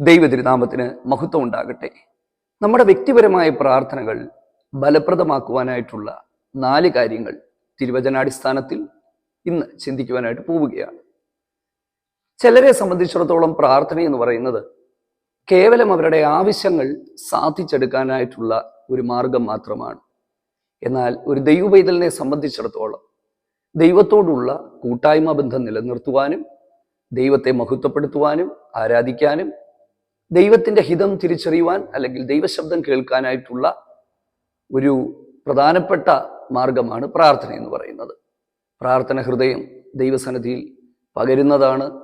ദൈവതിരുനാമത്തിന് മഹത്വം ഉണ്ടാകട്ടെ നമ്മുടെ വ്യക്തിപരമായ പ്രാർത്ഥനകൾ ഫലപ്രദമാക്കുവാനായിട്ടുള്ള നാല് കാര്യങ്ങൾ തിരുവചനാടിസ്ഥാനത്തിൽ ഇന്ന് ചിന്തിക്കുവാനായിട്ട് പോവുകയാണ്. ചിലരെ സംബന്ധിച്ചിടത്തോളം പ്രാർത്ഥന എന്ന് പറയുന്നത് കേവലം അവരുടെ ആവശ്യങ്ങൾ സാധിച്ചെടുക്കാനായിട്ടുള്ള ഒരു മാർഗം മാത്രമാണ്. എന്നാൽ ഒരു ദൈവവൈതലിനെ സംബന്ധിച്ചിടത്തോളം ദൈവത്തോടുള്ള കൂട്ടായ്മ ബന്ധം നിലനിർത്തുവാനും ദൈവത്തെ മഹത്വപ്പെടുത്തുവാനും ആരാധിക്കാനും ദൈവത്തിന്റെ ഹിതം തിരിച്ചറിയുവാൻ അല്ലെങ്കിൽ ദൈവശബ്ദം കേൾക്കാനായിട്ടുള്ള ഒരു പ്രധാനപ്പെട്ട മാർഗമാണ് പ്രാർത്ഥന എന്ന് പറയുന്നത്. പ്രാർത്ഥന ഹൃദയം ദൈവസന്നിധിയിൽ പകരുന്നതാണ്.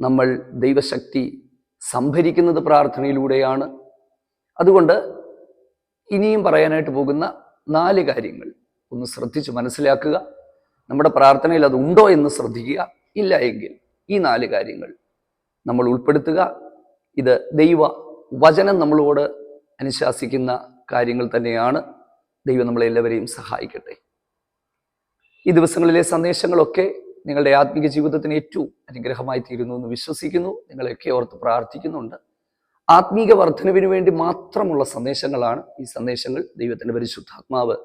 നമ്മൾ ദൈവശക്തി സംഭരിക്കുന്നത് പ്രാർത്ഥനയിലൂടെയാണ്. അതുകൊണ്ട് ഇനിയും പറയാനായിട്ട് പോകുന്ന നാല് കാര്യങ്ങൾ ഒന്ന് ശ്രദ്ധിച്ച് മനസ്സിലാക്കുക. നമ്മുടെ പ്രാർത്ഥനയിൽ അത് ഉണ്ടോ എന്ന് ശ്രദ്ധിക്കുക. ഇല്ല എങ്കിൽ ഈ നാല് കാര്യങ്ങൾ നമ്മൾ ഉൾപ്പെടുത്തുക. ഇത് ദൈവ വചനം നമ്മളോട് അനുശാസിക്കുന്ന കാര്യങ്ങൾ തന്നെയാണ്. ദൈവം നമ്മളെല്ലാവരെയും സഹായിക്കട്ടെ. ഈ ദിവസങ്ങളിലെ സന്ദേശങ്ങളൊക്കെ നിങ്ങളുടെ ആത്മീക ജീവിതത്തിന് ഏറ്റവും അനുഗ്രഹമായി തീരുന്നു എന്ന് വിശ്വസിക്കുന്നു. നിങ്ങളെയൊക്കെ ഓർത്ത് പ്രാർത്ഥിക്കുന്നുണ്ട്. ആത്മീക വർധനവിന് വേണ്ടി മാത്രമുള്ള സന്ദേശങ്ങളാണ് ഈ സന്ദേശങ്ങൾ. ദൈവത്തിന്റെ പരിശുദ്ധാത്മാവ്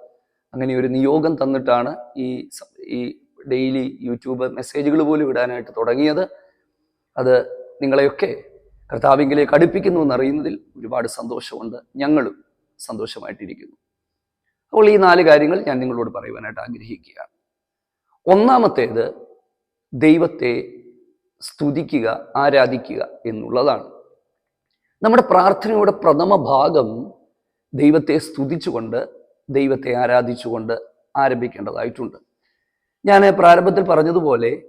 അങ്ങനെ ഒരു നിയോഗം തന്നിട്ടാണ് ഈ ഈ ഡെയിലി യൂട്യൂബ് മെസ്സേജുകൾ പോലും ഇടാനായിട്ട് തുടങ്ങിയത്. അത് നിങ്ങളെയൊക്കെ കർത്താവിങ്കിലേക്ക് അടുപ്പിക്കുന്നു എന്നറിയുന്നതിൽ ഒരുപാട് സന്തോഷമുണ്ട്. ഞങ്ങളും സന്തോഷമായിട്ടിരിക്കുന്നു. അപ്പോൾ ഈ നാല് കാര്യങ്ങൾ ഞാൻ നിങ്ങളോട് പറയുവാനായിട്ട് ആഗ്രഹിക്കുകയാണ്. ഒന്നാമത്തേത് ദൈവത്തെ സ്തുതിക്കുക ആരാധിക്കുക എന്നുള്ളതാണ്. നമ്മുടെ പ്രാർത്ഥനയുടെ പ്രഥമ ഭാഗം ദൈവത്തെ സ്തുതിച്ചുകൊണ്ട് ദൈവത്തെ ആരാധിച്ചുകൊണ്ട് ആരംഭിക്കേണ്ടതായിട്ടുണ്ട്. ഞാൻ പ്രാരംഭത്തിൽ പറഞ്ഞതുപോലെ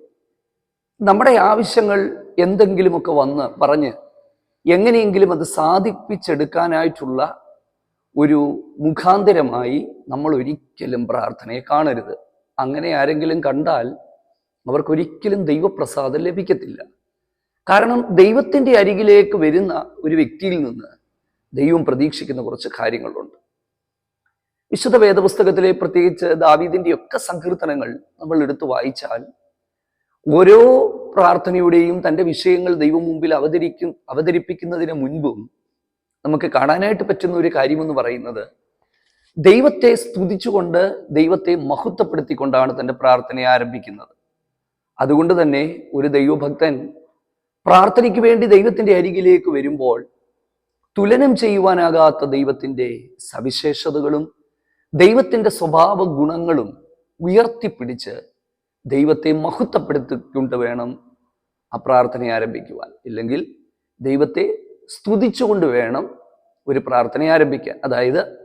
നമ്മുടെ ആവശ്യങ്ങൾ എന്തെങ്കിലുമൊക്കെ വന്ന് പറഞ്ഞ് എങ്ങനെയെങ്കിലും അത് സാധിപ്പിച്ചെടുക്കാനായിട്ടുള്ള ഒരു മുഖാന്തരമായി നമ്മൾ ഒരിക്കലും പ്രാർത്ഥനയെ കാണരുത്. അങ്ങനെ ആരെങ്കിലും കണ്ടാൽ അവർക്കൊരിക്കലും ദൈവപ്രസാദം ലഭിക്കത്തില്ല. കാരണം ദൈവത്തിന്റെ അരികിലേക്ക് വരുന്ന ഒരു വ്യക്തിയിൽ നിന്ന് ദൈവം പ്രതീക്ഷിക്കുന്ന കുറച്ച് കാര്യങ്ങളുണ്ട്. വിശുദ്ധ വേദപുസ്തകത്തിലെ പ്രത്യേകിച്ച് ദാവീദിന്റെ ഒക്കെ സങ്കീർത്തനങ്ങൾ നമ്മൾ എടുത്തു വായിച്ചാൽ ഓരോ പ്രാർത്ഥനയുടെയും തന്റെ വിഷയങ്ങൾ ദൈവം മുമ്പിൽ അവതരിക്കും അവതരിപ്പിക്കുന്നതിന് മുൻപും നമുക്ക് കാണാനായിട്ട് പറ്റുന്ന ഒരു കാര്യമെന്ന് പറയുന്നത് ദൈവത്തെ സ്തുതിച്ചുകൊണ്ട് ദൈവത്തെ മഹത്വപ്പെടുത്തിക്കൊണ്ടാണ് തന്റെ പ്രാർത്ഥനയെ ആരംഭിക്കുന്നത്. അതുകൊണ്ട് തന്നെ ഒരു ദൈവഭക്തൻ പ്രാർത്ഥനയ്ക്ക് വേണ്ടി ദൈവത്തിന്റെ അരികിലേക്ക് വരുമ്പോൾ തുലനം ചെയ്യുവാനാകാത്ത ദൈവത്തിന്റെ സവിശേഷതകളും ദൈവത്തിന്റെ സ്വഭാവ ഗുണങ്ങളും ഉയർത്തിപ്പിടിച്ച് ദൈവത്തെ മഹത്വപ്പെടുത്തിക്കൊണ്ട് വേണം ആ പ്രാർത്ഥന ആരംഭിക്കുവാൻ. ഇല്ലെങ്കിൽ ദൈവത്തെ സ്തുതിച്ചുകൊണ്ട് വേണം ഒരു പ്രാർത്ഥന ആരംഭിക്കാൻ. അതായത്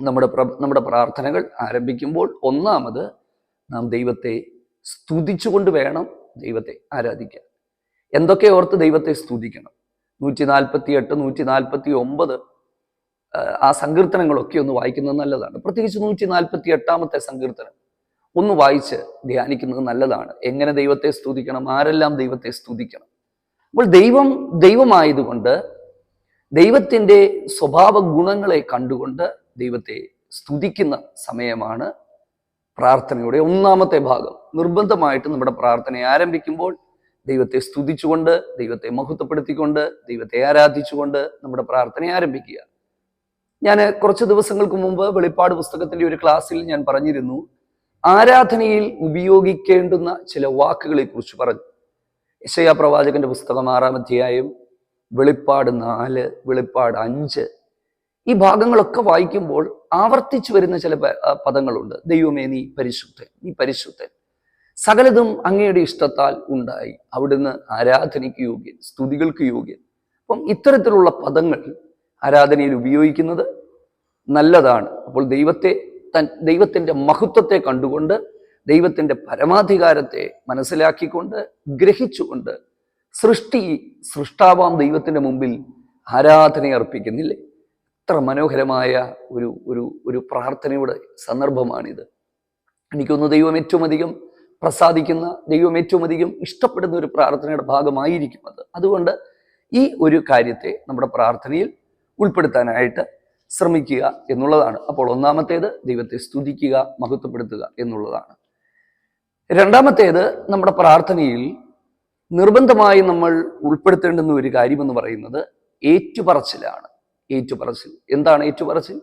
നമ്മുടെ നമ്മുടെ പ്രാർത്ഥനകൾ ആരംഭിക്കുമ്പോൾ ഒന്നാമത് നാം ദൈവത്തെ സ്തുതിച്ചുകൊണ്ട് വേണം ദൈവത്തെ ആരാധിക്കാൻ. എന്തൊക്കെ ഓർത്ത് ദൈവത്തെ സ്തുതിക്കണം? നൂറ്റി നാൽപ്പത്തി എട്ട് നൂറ്റി നാൽപ്പത്തി ഒമ്പത് ആ സങ്കീർത്തനങ്ങളൊക്കെ ഒന്ന് വായിക്കുന്നത് നല്ലതാണ്. പ്രത്യേകിച്ച് നൂറ്റി നാൽപ്പത്തി എട്ടാമത്തെ സങ്കീർത്തനം. ഒന്ന് വായിച്ച് ധ്യാനിക്കുന്നത് നല്ലതാണ്. എങ്ങനെ ദൈവത്തെ സ്തുതിക്കണം? ആരെല്ലാം ദൈവത്തെ സ്തുതിക്കണം? അപ്പോൾ ദൈവം ദൈവമായതുകൊണ്ട് ദൈവത്തിന്റെ സ്വഭാവ ഗുണങ്ങളെ കണ്ടുകൊണ്ട് ദൈവത്തെ സ്തുതിക്കുന്ന സമയമാണ് പ്രാർത്ഥനയുടെ ഒന്നാമത്തെ ഭാഗം. നിർബന്ധമായിട്ട് നമ്മുടെ പ്രാർത്ഥനയെ ആരംഭിക്കുമ്പോൾ ദൈവത്തെ സ്തുതിച്ചുകൊണ്ട് ദൈവത്തെ മഹത്വപ്പെടുത്തിക്കൊണ്ട് ദൈവത്തെ ആരാധിച്ചുകൊണ്ട് നമ്മുടെ പ്രാർത്ഥനയെ ആരംഭിക്കുക. ഞാൻ കുറച്ച് ദിവസങ്ങൾക്ക് മുമ്പ് വെളിപ്പാട് പുസ്തകത്തിന്റെ ഒരു ക്ലാസ്സിൽ ഞാൻ പറഞ്ഞിരുന്നു ആരാധനയിൽ ഉപയോഗിക്കേണ്ടുന്ന ചില വാക്കുകളെ കുറിച്ച് പറഞ്ഞു. യശയാ പ്രവാചകന്റെ പുസ്തകം ആറാം അധ്യായം വെളിപ്പാട് നാല് വെളിപ്പാട് അഞ്ച് ഈ ഭാഗങ്ങളൊക്കെ വായിക്കുമ്പോൾ ആവർത്തിച്ചു വരുന്ന ചില പദങ്ങളുണ്ട്. ദൈവമേ നീ പരിശുദ്ധൻ നീ പരിശുദ്ധൻ. സകലതും അങ്ങയുടെ ഇഷ്ടത്താൽ ഉണ്ടായി. അവിടുന്ന് ആരാധനയ്ക്ക് യോഗ്യൻ സ്തുതികൾക്ക് യോഗ്യൻ. അപ്പം ഇത്തരത്തിലുള്ള പദങ്ങൾ ആരാധനയിൽ ഉപയോഗിക്കുന്നത് നല്ലതാണ്. അപ്പോൾ ദൈവത്തെ തൻ ദൈവത്തിന്റെ മഹത്വത്തെ കണ്ടുകൊണ്ട് ദൈവത്തിന്റെ പരമാധികാരത്തെ മനസ്സിലാക്കിക്കൊണ്ട് ഗ്രഹിച്ചുകൊണ്ട് സൃഷ്ടി സൃഷ്ടാവാം ദൈവത്തിന്റെ മുമ്പിൽ ആരാധന അർപ്പിക്കുന്നില്ലേ? എത്ര മനോഹരമായ ഒരു ഒരു ഒരു പ്രാർത്ഥനയുടെ സന്ദർഭമാണിത്. എനിക്കൊന്ന് ദൈവം ഏറ്റവും അധികം പ്രസാദിക്കുന്ന ദൈവം ഏറ്റവും അധികം ഇഷ്ടപ്പെടുന്ന ഒരു പ്രാർത്ഥനയുടെ ഭാഗമായിരിക്കും അത്. അതുകൊണ്ട് ഈ ഒരു കാര്യത്തെ നമ്മുടെ പ്രാർത്ഥനയിൽ ഉൾപ്പെടുത്താനായിട്ട് ശ്രമിക്കുക എന്നുള്ളതാണ്. അപ്പോൾ ഒന്നാമത്തേത് ദൈവത്തെ സ്തുതിക്കുക മഹത്വപ്പെടുത്തുക എന്നുള്ളതാണ്. രണ്ടാമത്തേത് നമ്മുടെ പ്രാർത്ഥനയിൽ നിർബന്ധമായി നമ്മൾ ഉൾപ്പെടുത്തേണ്ടുന്ന ഒരു കാര്യമെന്ന് പറയുന്നത് ഏറ്റുപറച്ചിലാണ്. ഏറ്റുപറച്ചിൽ. എന്താണ് ഏറ്റുപറച്ചിൽ?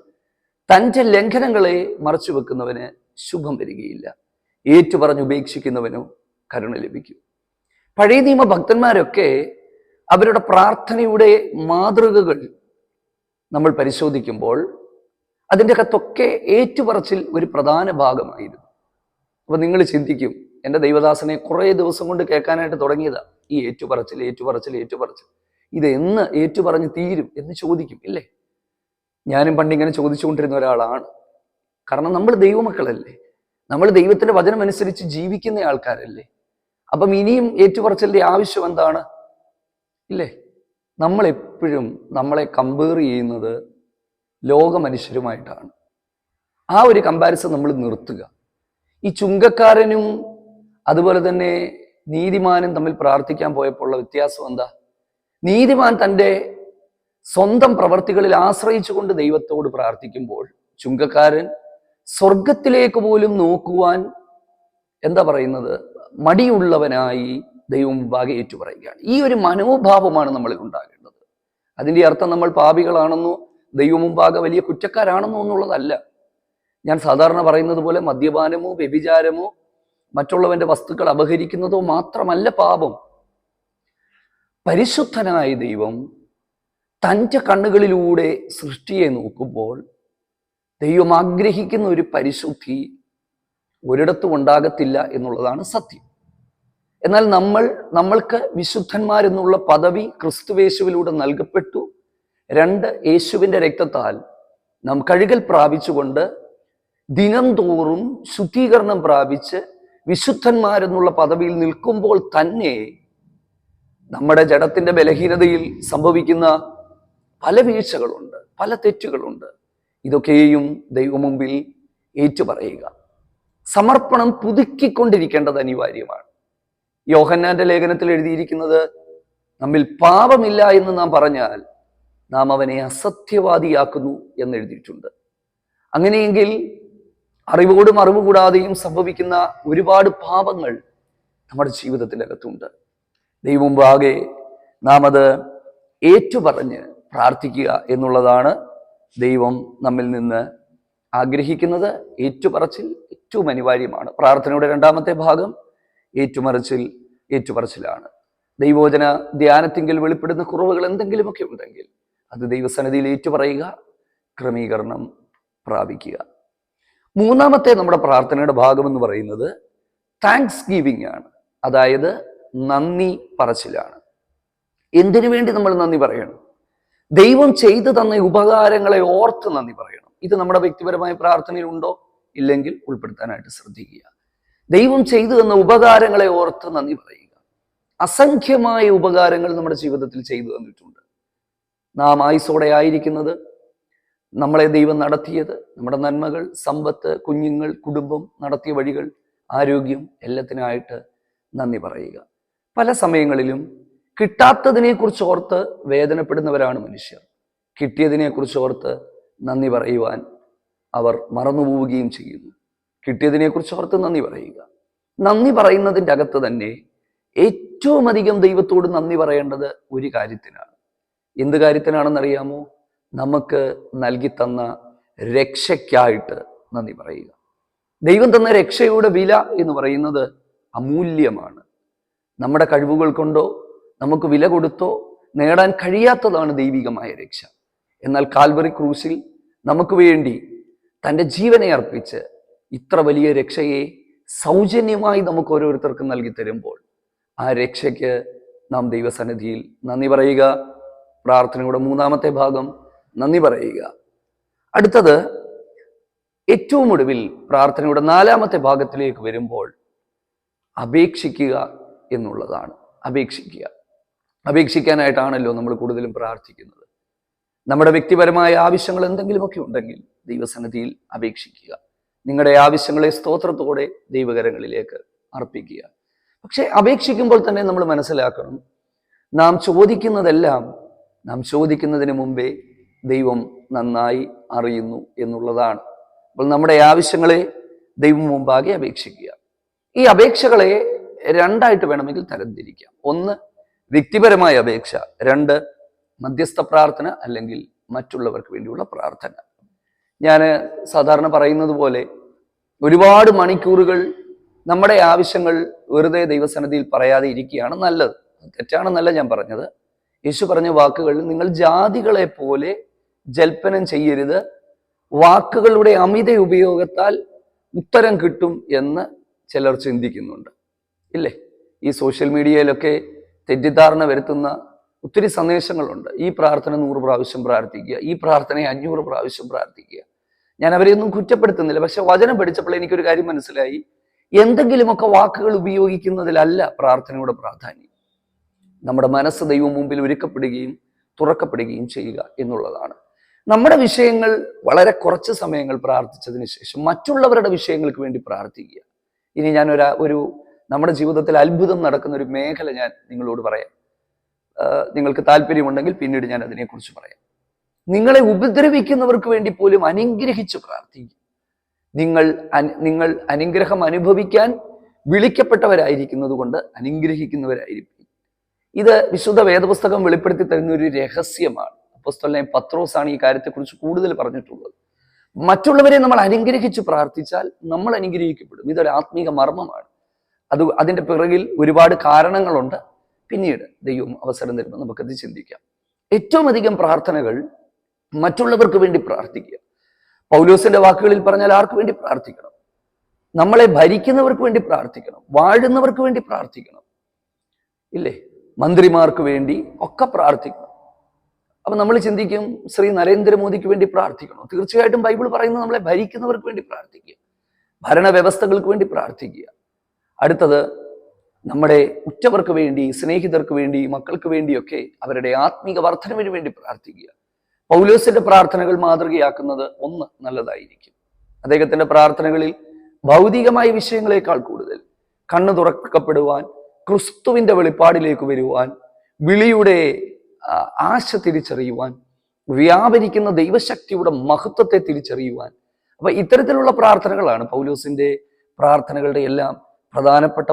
തന്റെ ലംഘനങ്ങളെ മറച്ചു വെക്കുന്നവന് ശുഭം വരികയില്ല. ഏറ്റുപറഞ്ഞ് ഉപേക്ഷിക്കുന്നവനോ കരുണ ലഭിക്കും. പഴയ നിയമ ഭക്തന്മാരൊക്കെ അവരുടെ പ്രാർത്ഥനയുടെ മാതൃകകൾ നമ്മൾ പരിശോധിക്കുമ്പോൾ അതിന്റെ അകത്തൊക്കെ ഏറ്റുപറച്ചിൽ ഒരു പ്രധാന ഭാഗമായിരുന്നു. അപ്പൊ നിങ്ങൾ ചിന്തിക്കും എന്റെ ദൈവദാസനെ കുറേ ദിവസം കൊണ്ട് കേൾക്കാനായിട്ട് തുടങ്ങിയതാ. ഈ ഏറ്റുപറച്ചിൽ ഏറ്റുപറച്ചിൽ ഏറ്റുപറച്ചിൽ. ഇത് എന്ന് ഏറ്റുപറഞ്ഞ് തീരും എന്ന് ചോദിക്കും ഇല്ലേ? ഞാനും പണ്ടിങ്ങനെ ചോദിച്ചുകൊണ്ടിരുന്ന ഒരാളാണ്. കാരണം നമ്മൾ ദൈവമക്കളല്ലേ? നമ്മൾ ദൈവത്തിന്റെ വചനം അനുസരിച്ച് ജീവിക്കുന്ന ആൾക്കാരല്ലേ? അപ്പം ഇനിയും ഏറ്റുപറച്ചിലിന്റെ ആവശ്യം എന്താണ്? ഇല്ലേ? നമ്മൾ എപ്പോഴും നമ്മളെ കമ്പയർ ചെയ്യുന്നത് ലോക മനുഷ്യരുമായിട്ടാണ് ആ ഒരു കമ്പാരിസൺ നമ്മൾ നിർത്തുക. ഈ ചുങ്കക്കാരനും അതുപോലെ തന്നെ നീതിമാനും തമ്മിൽ പ്രാർത്ഥിക്കാൻ പോയപ്പോഴുള്ള വ്യത്യാസം എന്താ? നീതിമാൻ തന്റെ സ്വന്തം പ്രവർത്തികളിൽ ആശ്രയിച്ചുകൊണ്ട് ദൈവത്തോട് പ്രാർത്ഥിക്കുമ്പോൾ ചുങ്കക്കാരൻ സ്വർഗത്തിലേക്ക് പോലും നോക്കുവാൻ എന്താ പറയുന്നത്? മടിയുള്ളവനായി ദൈവം മുമ്പാകെ ഏറ്റുപറയുകയാണ് ഈ ഒരു മനോഭാവമാണ് നമ്മളിൽ ഉണ്ടാകേണ്ടത്. അതിന്റെ അർത്ഥം നമ്മൾ പാപികളാണെന്നോ ദൈവം മുമ്പാകെ വലിയ കുറ്റക്കാരാണെന്നോ എന്നുള്ളതല്ല. ഞാൻ സാധാരണ പറയുന്നത് പോലെ മദ്യപാനമോ വ്യഭിചാരമോ മറ്റുള്ളവന്റെ വസ്തുക്കൾ അപഹരിക്കുന്നതോ മാത്രമല്ല പാപം. പരിശുദ്ധനായ ദൈവം തന്റെ കണ്ണുകളിലൂടെ സൃഷ്ടിയെ നോക്കുമ്പോൾ ദൈവം ആഗ്രഹിക്കുന്ന ഒരു പരിശുദ്ധി ഒരിടത്തും ഉണ്ടാകത്തില്ല എന്നുള്ളതാണ് സത്യം. എന്നാൽ നമ്മൾ നമ്മൾക്ക് വിശുദ്ധന്മാരെന്നുള്ള പദവി ക്രിസ്തുവേശുവിലൂടെ നൽകപ്പെട്ടു. രണ്ട് യേശുവിന്റെ രക്തത്താൽ നാം കഴുകൽ പ്രാപിച്ചുകൊണ്ട് ദിനം തോറും ശുദ്ധീകരണം പ്രാപിച്ച് വിശുദ്ധന്മാരെന്നുള്ള പദവിയിൽ നിൽക്കുമ്പോൾ തന്നെ നമ്മുടെ ജഡത്തിന്റെ ബലഹീനതയിൽ സംഭവിക്കുന്ന പല വീഴ്ചകളുണ്ട് പല തെറ്റുകളുണ്ട്. ഇതൊക്കെയും ദൈവമുമ്പിൽ ഏറ്റുപറയുക. സമർപ്പണം പുതുക്കിക്കൊണ്ടിരിക്കേണ്ടത് അനിവാര്യമാണ്. യോഹന്നാന്റെ ലേഖനത്തിൽ എഴുതിയിരിക്കുന്നത് നമ്മിൽ പാപമില്ല എന്ന് നാം പറഞ്ഞാൽ നാം അവനെ അസത്യവാദിയാക്കുന്നു എന്ന് എഴുതിയിട്ടുണ്ട്. അങ്ങനെയെങ്കിൽ അറിവോടും അറിവ് കൂടാതെയും സംഭവിക്കുന്ന ഒരുപാട് പാപങ്ങൾ നമ്മുടെ ജീവിതത്തിനകത്തുണ്ട്. ദൈവമുമ്പാകെ നാം അത് ഏറ്റുപറഞ്ഞ് പ്രാർത്ഥിക്കുക എന്നുള്ളതാണ് ദൈവം നമ്മിൽ നിന്ന് ആഗ്രഹിക്കുന്നത്. ഏറ്റുപറച്ചിൽ ഏറ്റവും അനിവാര്യമാണ്. പ്രാർത്ഥനയുടെ രണ്ടാമത്തെ ഭാഗം ഏറ്റുമറച്ചിൽ ഏറ്റുപറച്ചിലാണ്. ദൈവോചന ധ്യാനത്തിങ്കിൽ വെളിപ്പെടുന്ന കുറവുകൾ എന്തെങ്കിലുമൊക്കെ ഉണ്ടെങ്കിൽ അത് ദൈവസന്നിധിയിൽ ഏറ്റുപറയുക ക്രമീകരണം പ്രാപിക്കുക. മൂന്നാമത്തെ നമ്മുടെ പ്രാർത്ഥനയുടെ ഭാഗം എന്ന് പറയുന്നത് താങ്ക്സ് ഗീവിംഗ് ആണ്. അതായത് നന്ദി പറച്ചിലാണ്. എന്തിനു വേണ്ടി നമ്മൾ നന്ദി പറയണം? ദൈവം ചെയ്തു തന്ന ഉപകാരങ്ങളെ ഓർത്ത് നന്ദി പറയണം. ഇത് നമ്മുടെ വ്യക്തിപരമായ പ്രാർത്ഥനയിലുണ്ടോ ഇല്ലെങ്കിൽ ഉൾപ്പെടുത്താനായിട്ട് ശ്രദ്ധിക്കുക. ദൈവം ചെയ്തു തന്ന ഉപകാരങ്ങളെ ഓർത്ത് നന്ദി പറയുക. അസംഖ്യമായ ഉപകാരങ്ങൾ നമ്മുടെ ജീവിതത്തിൽ ചെയ്തു തന്നിട്ടുണ്ട്. നാം ആയുസോടെ ആയിരിക്കുന്നത് നമ്മളെ ദൈവം നടത്തിയത് നമ്മുടെ നന്മകൾ സമ്പത്ത് കുഞ്ഞുങ്ങൾ കുടുംബം നടത്തിയ വഴികൾ ആരോഗ്യം എല്ലാത്തിനായിട്ട് നന്ദി പറയുക. പല സമയങ്ങളിലും കിട്ടാത്തതിനെക്കുറിച്ച് ഓർത്ത് വേദനപ്പെടുന്നവരാണ് മനുഷ്യർ. കിട്ടിയതിനെക്കുറിച്ച് ഓർത്ത് നന്ദി പറയുവാൻ അവർ മറന്നുപോവുകയും ചെയ്യുന്നു. കിട്ടിയതിനെ കുറിച്ച് ഓർത്ത് നന്ദി പറയുക. നന്ദി പറയുന്നതിന്റെ അകത്ത് തന്നെ ഏറ്റവും അധികം ദൈവത്തോട് നന്ദി പറയേണ്ടത് ഒരു കാര്യത്തിനാണ്. എന്ത് കാര്യത്തിനാണെന്നറിയാമോ? നമുക്ക് നൽകി തന്ന രക്ഷയ്ക്കായിട്ട് നന്ദി പറയുക. ദൈവം തന്ന രക്ഷയുടെ വില എന്ന് പറയുന്നത് അമൂല്യമാണ്. നമ്മുടെ കഴിവുകൾ കൊണ്ടോ നമുക്ക് വില കൊടുത്തോ നേടാൻ കഴിയാത്തതാണ് ദൈവികമായ രക്ഷ. എന്നാൽ കാൽവറി ക്രൂസിൽ നമുക്ക് വേണ്ടി തന്റെ ജീവനെ അർപ്പിച്ച് ഇത്ര വലിയ രക്ഷയെ സൗജന്യമായി നമുക്ക് ഓരോരുത്തർക്കും നൽകി തരുമ്പോൾ ആ രക്ഷയ്ക്ക് നാം ദൈവസന്നിധിയിൽ നന്ദി പറയുക. പ്രാർത്ഥനയുടെ മൂന്നാമത്തെ ഭാഗം നന്ദി പറയുക. അടുത്തത് ഏറ്റവും ഒടുവിൽ പ്രാർത്ഥനയുടെ നാലാമത്തെ ഭാഗത്തിലേക്ക് വരുമ്പോൾ അപേക്ഷിക്കുക എന്നുള്ളതാണ്. അപേക്ഷിക്കുക. അപേക്ഷിക്കാനായിട്ടാണല്ലോ നമ്മൾ കൂടുതലും പ്രാർത്ഥിക്കുന്നത്. നമ്മുടെ വ്യക്തിപരമായ ആവശ്യങ്ങൾ എന്തെങ്കിലുമൊക്കെ ഉണ്ടെങ്കിൽ ദൈവസന്നിധിയിൽ അപേക്ഷിക്കുക. നിങ്ങളുടെ ആവശ്യങ്ങളെ സ്തോത്രത്തോടെ ദൈവകരങ്ങളിലേക്ക് അർപ്പിക്കുക. പക്ഷെ അപേക്ഷിക്കുമ്പോൾ തന്നെ നമ്മൾ മനസ്സിലാക്കണം നാം ചോദിക്കുന്നതെല്ലാം നാം ചോദിക്കുന്നതിന് മുമ്പേ ദൈവം നന്നായി അറിയുന്നു എന്നുള്ളതാണ്. അപ്പോൾ നമ്മുടെ ആവശ്യങ്ങളെ ദൈവം മുമ്പാകെ അപേക്ഷിക്കുക. ഈ അപേക്ഷകളെ രണ്ടായിട്ട് വേണമെങ്കിൽ തരംതിരിക്കാം. ഒന്ന് വ്യക്തിപരമായ അപേക്ഷ. രണ്ട് മധ്യസ്ഥ പ്രാർത്ഥന അല്ലെങ്കിൽ മറ്റുള്ളവർക്ക് വേണ്ടിയുള്ള പ്രാർത്ഥന. ഞാൻ സാധാരണ പറയുന്നത് പോലെ ഒരുപാട് മണിക്കൂറുകൾ നമ്മുടെ ആവശ്യങ്ങൾ വെറുതെ ദൈവസന്നിധിയിൽ പറയാതെ ഇരിക്കുകയാണ് നല്ലത്. തെറ്റാണെന്നല്ല ഞാൻ പറഞ്ഞത്. യേശു പറഞ്ഞ വാക്കുകൾ നിങ്ങൾ ജാതികളെ പോലെ ജൽപ്പനം ചെയ്യരുത്. വാക്കുകളുടെ അമിത ഉപയോഗത്താൽ ഉത്തരം കിട്ടും എന്ന് ചിലർ ചിന്തിക്കുന്നുണ്ട്. ഇല്ലേ? ഈ സോഷ്യൽ മീഡിയയിലൊക്കെ തെറ്റിദ്ധാരണ വരുത്തുന്ന ഒത്തിരി സന്ദേശങ്ങളുണ്ട്. ഈ പ്രാർത്ഥന നൂറ് പ്രാവശ്യം പ്രാർത്ഥിക്കുക ഈ പ്രാർത്ഥനയെ അഞ്ഞൂറ് പ്രാവശ്യം പ്രാർത്ഥിക്കുക. ഞാൻ അവരെയൊന്നും കുറ്റപ്പെടുത്തുന്നില്ല. പക്ഷെ വചനം പഠിച്ചപ്പോൾ എനിക്കൊരു കാര്യം മനസ്സിലായി. എന്തെങ്കിലുമൊക്കെ വാക്കുകൾ ഉപയോഗിക്കുന്നതിലല്ല പ്രാർത്ഥനയുടെ പ്രാധാന്യം. നമ്മുടെ മനസ്സ് ദൈവം മുമ്പിൽ ഒരുക്കപ്പെടുകയും തുറക്കപ്പെടുകയും ചെയ്യുക എന്നുള്ളതാണ്. നമ്മുടെ വിഷയങ്ങൾ വളരെ കുറച്ച് സമയങ്ങൾ പ്രാർത്ഥിച്ചതിന് ശേഷം മറ്റുള്ളവരുടെ വിഷയങ്ങൾക്ക് വേണ്ടി പ്രാർത്ഥിക്കുക. ഇനി ഞാൻ ഒരു ഒരു നമ്മുടെ ജീവിതത്തിൽ അത്ഭുതം നടക്കുന്ന ഒരു മേഖല ഞാൻ നിങ്ങളോട് പറയാം. നിങ്ങൾക്ക് താല്പര്യമുണ്ടെങ്കിൽ പിന്നീട് ഞാൻ അതിനെക്കുറിച്ച് പറയാം. നിങ്ങളെ ഉപദ്രവിക്കുന്നവർക്ക് വേണ്ടി പോലും അനുഗ്രഹിച്ച് പ്രാർത്ഥിക്കും. നിങ്ങൾ നിങ്ങൾ അനുഗ്രഹം അനുഭവിക്കാൻ വിളിക്കപ്പെട്ടവരായിരിക്കുന്നത് കൊണ്ട് അനുഗ്രഹിക്കുന്നവരായിരിക്കും. ഇത് വിശുദ്ധ വേദപുസ്തകം വെളിപ്പെടുത്തി തരുന്ന ഒരു രഹസ്യമാണ്. പുസ്തകം പത്രോസാണ് ഈ കാര്യത്തെക്കുറിച്ച് കൂടുതൽ പറഞ്ഞിട്ടുള്ളത്. മറ്റുള്ളവരെ നമ്മൾ അനുഗ്രഹിച്ച് പ്രാർത്ഥിച്ചാൽ നമ്മൾ അനുഗ്രഹിക്കപ്പെടും. ഇതൊരു ആത്മീക മർമ്മമാണ്. അത് അതിന്റെ പിറകിൽ ഒരുപാട് കാരണങ്ങളുണ്ട്. പിന്നീട് ദൈവം അവസരം തരുമ്പോൾ നമുക്കത് ചിന്തിക്കാം. ഏറ്റവും അധികം പ്രാർത്ഥനകൾ മറ്റുള്ളവർക്ക് വേണ്ടി പ്രാർത്ഥിക്കുക. പൗലോസിന്റെ വാക്കുകളിൽ പറഞ്ഞാൽ ആർക്ക് വേണ്ടി പ്രാർത്ഥിക്കണം? നമ്മളെ ഭരിക്കുന്നവർക്ക് വേണ്ടി പ്രാർത്ഥിക്കണം. വാഴുന്നവർക്ക് വേണ്ടി പ്രാർത്ഥിക്കണം. ഇല്ലേ? മന്ത്രിമാർക്ക് വേണ്ടി ഒക്കെ പ്രാർത്ഥിക്കണം. അപ്പൊ നമ്മൾ ചിന്തിക്കും ശ്രീ നരേന്ദ്രമോദിക്ക് വേണ്ടി പ്രാർത്ഥിക്കണം? തീർച്ചയായിട്ടും ബൈബിൾ പറയുന്നത് നമ്മളെ ഭരിക്കുന്നവർക്ക് വേണ്ടി പ്രാർത്ഥിക്കുക. ഭരണവ്യവസ്ഥകൾക്ക് വേണ്ടി പ്രാർത്ഥിക്കുക. അടുത്തത് നമ്മുടെ ഉറ്റവർക്ക് വേണ്ടി സ്നേഹിതർക്ക് വേണ്ടി മക്കൾക്ക് വേണ്ടിയൊക്കെ അവരുടെ ആത്മീക വർധനവിന് വേണ്ടി പ്രാർത്ഥിക്കുക. പൗലോസിന്റെ പ്രാർത്ഥനകൾ മാതൃകയാക്കുന്നത് ഒന്ന് നല്ലതായിരിക്കും. അദ്ദേഹത്തിന്റെ പ്രാർത്ഥനകളിൽ ഭൗതികമായ വിഷയങ്ങളെക്കാൾ കൂടുതൽ. കണ്ണു തുറക്കപ്പെടുവാൻ ക്രിസ്തുവിന്റെ വെളിപ്പാടിലേക്ക് വരുവാൻ വിളിയുടെ ആശ തിരിച്ചറിയുവാൻ വ്യാപരിക്കുന്ന ദൈവശക്തിയുടെ മഹത്വത്തെ തിരിച്ചറിയുവാൻ. അപ്പൊ ഇത്തരത്തിലുള്ള പ്രാർത്ഥനകളാണ് പൗലോസിന്റെ പ്രാർത്ഥനകളുടെ എല്ലാം പ്രധാനപ്പെട്ട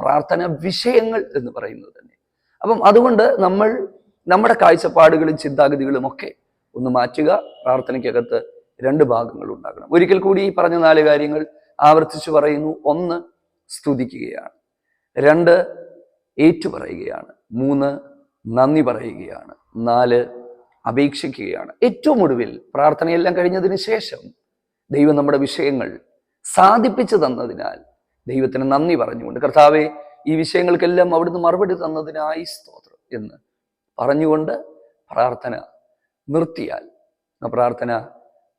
പ്രാർത്ഥന വിഷയങ്ങൾ എന്ന് പറയുന്നത് തന്നെ. അപ്പം അതുകൊണ്ട് നമ്മൾ നമ്മുടെ കാഴ്ചപ്പാടുകളും ചിന്താഗതികളും ഒക്കെ ഒന്ന് മാറ്റുക. പ്രാർത്ഥനയ്ക്കകത്ത് രണ്ട് ഭാഗങ്ങൾ ഉണ്ടാകണം. ഒരിക്കൽ കൂടി ഈ പറഞ്ഞ നാല് കാര്യങ്ങൾ ആവർത്തിച്ചു പറയുന്നു. ഒന്ന് സ്തുതിക്കുകയാണ്. രണ്ട് ഏറ്റുപറയുകയാണ്. മൂന്ന് നന്ദി പറയുകയാണ്. നാല് അപേക്ഷിക്കുകയാണ്. ഏറ്റവും ഒടുവിൽ പ്രാർത്ഥനയെല്ലാം കഴിഞ്ഞതിന് ശേഷം ദൈവം നമ്മുടെ വിഷയങ്ങൾ സാധിപ്പിച്ചു തന്നതിനാൽ ദൈവത്തിന് നന്ദി പറഞ്ഞുകൊണ്ട് കർത്താവെ ഈ വിഷയങ്ങൾക്കെല്ലാം അവിടുന്ന് മറുപടി തന്നതിനായി സ്തോത്രം എന്ന് പറഞ്ഞുകൊണ്ട് പ്രാർത്ഥന നിർത്തിയാൽ ആ പ്രാർത്ഥന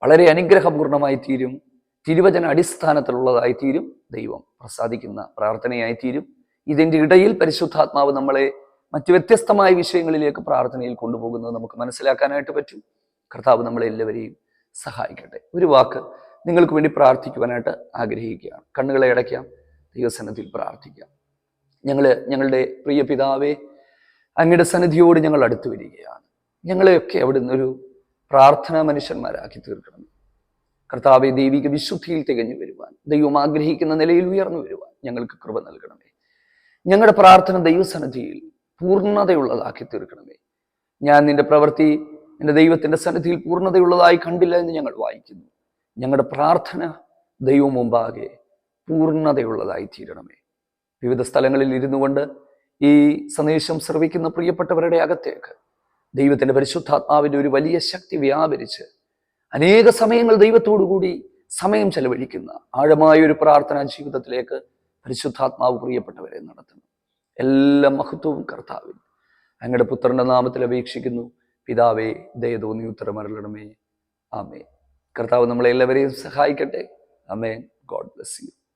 വളരെ അനുഗ്രഹപൂർണമായി തീരും തിരുവചന അടിസ്ഥാനത്തിലുള്ളതായി തീരും ദൈവം പ്രസാദിക്കുന്ന പ്രാർത്ഥനയായി തീരും. ഇതിന്റെ ഇടയിൽ പരിശുദ്ധാത്മാവ് നമ്മളെ മറ്റ് വ്യത്യസ്തമായ വിഷയങ്ങളിലേക്ക് പ്രാർത്ഥനയിൽ കൊണ്ടുപോകുന്നത് നമുക്ക് മനസ്സിലാക്കാനായിട്ട് പറ്റും. കർത്താവ് നമ്മളെ എല്ലാവരെയും സഹായിക്കട്ടെ. ഒരു വാക്ക് നിങ്ങൾക്ക് വേണ്ടി പ്രാർത്ഥിക്കുവാനായിട്ട് ആഗ്രഹിക്കുകയാണ്. കണ്ണുകളെ അടയ്ക്കാം. ദൈവസന്നിധിയിൽ പ്രാർത്ഥിക്കാം ഞങ്ങൾ ഞങ്ങളുടെ പ്രിയ പിതാവേ അങ്ങയുടെ സന്നിധിയോട് ഞങ്ങൾ അടുത്തു വരികയാണ്. ഞങ്ങളെയൊക്കെ അവിടെ നിന്നൊരു പ്രാർത്ഥനാ മനുഷ്യന്മാരാക്കി തീർക്കണം. കർത്താവെ ദൈവിക വിശുദ്ധിയിൽ തികഞ്ഞു വരുവാൻ ദൈവം ആഗ്രഹിക്കുന്ന നിലയിൽ ഉയർന്നു വരുവാൻ ഞങ്ങൾക്ക് കൃപ നൽകണമേ. ഞങ്ങളുടെ പ്രാർത്ഥന ദൈവസന്നിധിയിൽ പൂർണതയുള്ളതാക്കി തീർക്കണമേ. ഞാൻ നിന്റെ പ്രവൃത്തി എന്റെ ദൈവത്തിന്റെ സന്നിധിയിൽ പൂർണതയുള്ളതായി കണ്ടില്ല എന്ന് ഞങ്ങൾ വായിക്കുന്നു. ഞങ്ങളുടെ പ്രാർത്ഥന ദൈവം മുമ്പാകെ പൂർണതയുള്ളതായി തീരണമേ വിവിധ സ്ഥലങ്ങളിൽ ഇരുന്നു കൊണ്ട് ഈ സന്ദേശം ശ്രവിക്കുന്ന പ്രിയപ്പെട്ടവരുടെ അകത്തേക്ക് ദൈവത്തിന്റെ പരിശുദ്ധാത്മാവിന്റെ ഒരു വലിയ ശക്തി വ്യാപരിച്ച് അനേക സമയങ്ങൾ ദൈവത്തോടുകൂടി സമയം ചെലവഴിക്കുന്ന ആഴമായ ഒരു പ്രാർത്ഥനാ ജീവിതത്തിലേക്ക് പരിശുദ്ധാത്മാവ് പ്രിയപ്പെട്ടവരെ നടത്തുന്നു. എല്ലാ മഹത്വവും കർത്താവിൽ അങ്ങയുടെ പുത്രന്റെ നാമത്തിൽ അപേക്ഷിക്കുന്നു. പിതാവേ ദയതോന്നി ഉത്തരമരളണമേ. ആമേ കർത്താവ് നമ്മളെ എല്ലാവരെയും സഹായിക്കട്ടെ. ആമേ ഗോഡ് ബ്ലെസ് യു.